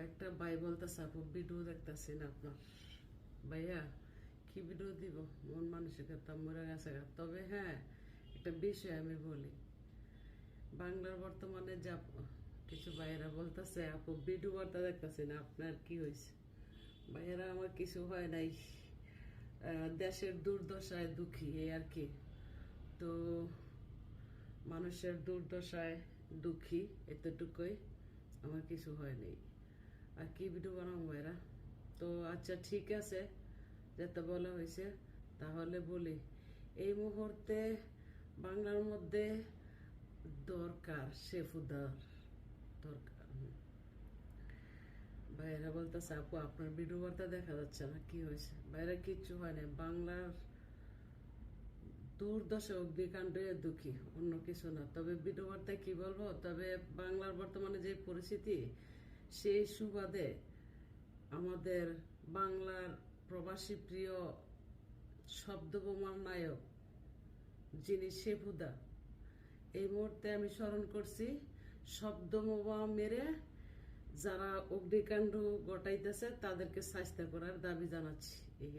কয়েকটা ভাই বলতেছে আপু ভিডিও দেখতেছি না আপনার? ভাইয়া, কি ভিডিও দিব? মন মানসিকতা মরে গেছে তবে হ্যাঁ একটা বিষয় আমি বলি। বাংলার বর্তমানে যা কিছু ভাইয়েরা বলতেছে, আপু, ভিডিও বার্তা দেখতেছি না, আপনার কি হয়েছে ভাইয়েরা, আমার কিছু হয় নাই। দেশের দুর্দশায় দুঃখী, এই আর কি। তো মানুষের দুর্দশায় দুঃখী, এতটুকুই আমার কিছু হয়নি আর কি ভিডিও বানাবো এরা তো আচ্ছা ঠিক আছে, যেটা বলা হয়েছে, তাহলে বলি, এই মুহূর্তে বাংলার মধ্যে দরকার শেফুদার, দরকার। ভাইয়েরা বলতেছে, আপু, আপনার ভিডিও বার্তা দেখা যাচ্ছে না, কি হয়েছে? বাইরে কিচ্ছু হয় না বাংলার দুর্দশা অগ্নিকাণ্ডে দুঃখী, অন্য কিছু না। তবে ভিডিও বার্তায় কি বলব? তবে বাংলার বর্তমানে যে পরিস্থিতি সেই সুবাদে আমাদের বাংলার প্রবাসী প্রিয় শব্দবোমার নায়ক, যিনি শেফুদা এই মুহূর্তে আমি স্মরণ করছি, শব্দবোমা মেরে যারা অগ্নিকাণ্ড ঘটাইতেছে, তাদেরকে স্বাস্থ্য করার দাবি জানাচ্ছি।